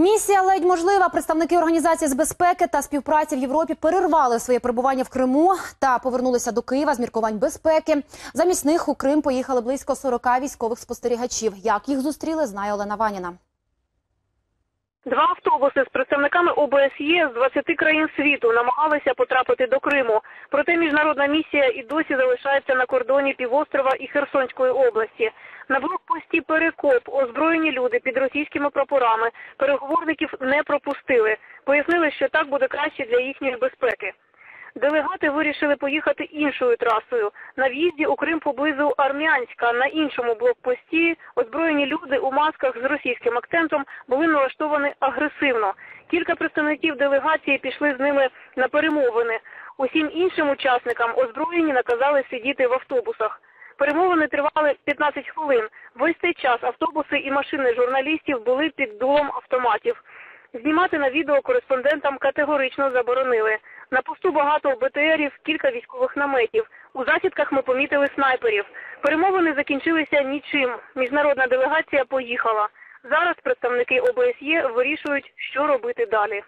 Місія ледь можлива. Представники організації з безпеки та співпраці в Європі перервали своє перебування в Криму та повернулися до Києва з міркувань безпеки. Замість них у Крим поїхали близько 40 військових спостерігачів. Як їх зустріли, знає Олена Ваніна. Два автобуси з представниками ОБСЄ з 20 країн світу намагалися потрапити до Криму. Проте міжнародна місія і досі залишається на кордоні півострова і Херсонської області. На блокпості Перекоп озброєні люди під російськими прапорами переговорників не пропустили. Пояснили, що так буде краще для їхньої безпеки. Делегати вирішили поїхати іншою трасою. На в'їзді у Крим поблизу Армянська на іншому блокпості озброєні люди у масках з російським акцентом були налаштовані агресивно. Кілька представників делегації пішли з ними на перемовини. Усім іншим учасникам озброєні наказали сидіти в автобусах. Перемовини тривали 15 хвилин. Весь цей час автобуси і машини журналістів були під дулом автоматів. Знімати на відео кореспондентам категорично заборонили. На посту багато БТРів, кілька військових наметів. У засідках ми помітили снайперів. Перемовини закінчилися нічим. Міжнародна делегація поїхала. Зараз представники ОБСЄ вирішують, що робити далі.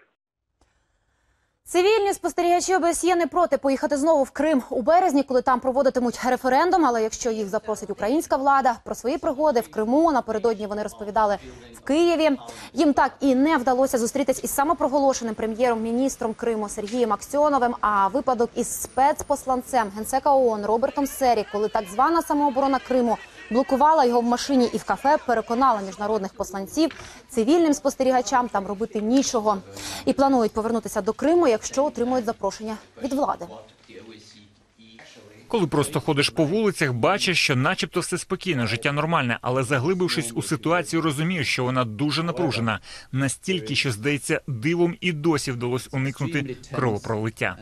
Цивільні спостерігачі ОБСЄ не проти поїхати знову в Крим у березні, коли там проводитимуть референдум. Але якщо їх запросить українська влада про свої пригоди в Криму, напередодні вони розповідали в Києві. Їм так і не вдалося зустрітись із самопроголошеним прем'єром-міністром Криму Сергієм Аксьоновим. А випадок із спецпосланцем генсека ООН Робертом Сері, коли так звана самооборона Криму блокувала його в машині і в кафе, переконала міжнародних посланців цивільним спостерігачам там робити нічого. І планують повернутися до Криму, якщо отримують запрошення від влади. Коли просто ходиш по вулицях, бачиш, що начебто все спокійно, життя нормальне, але заглибившись у ситуацію, розумієш, що вона дуже напружена, настільки, що здається, дивом і досі вдалося уникнути кровопролиття.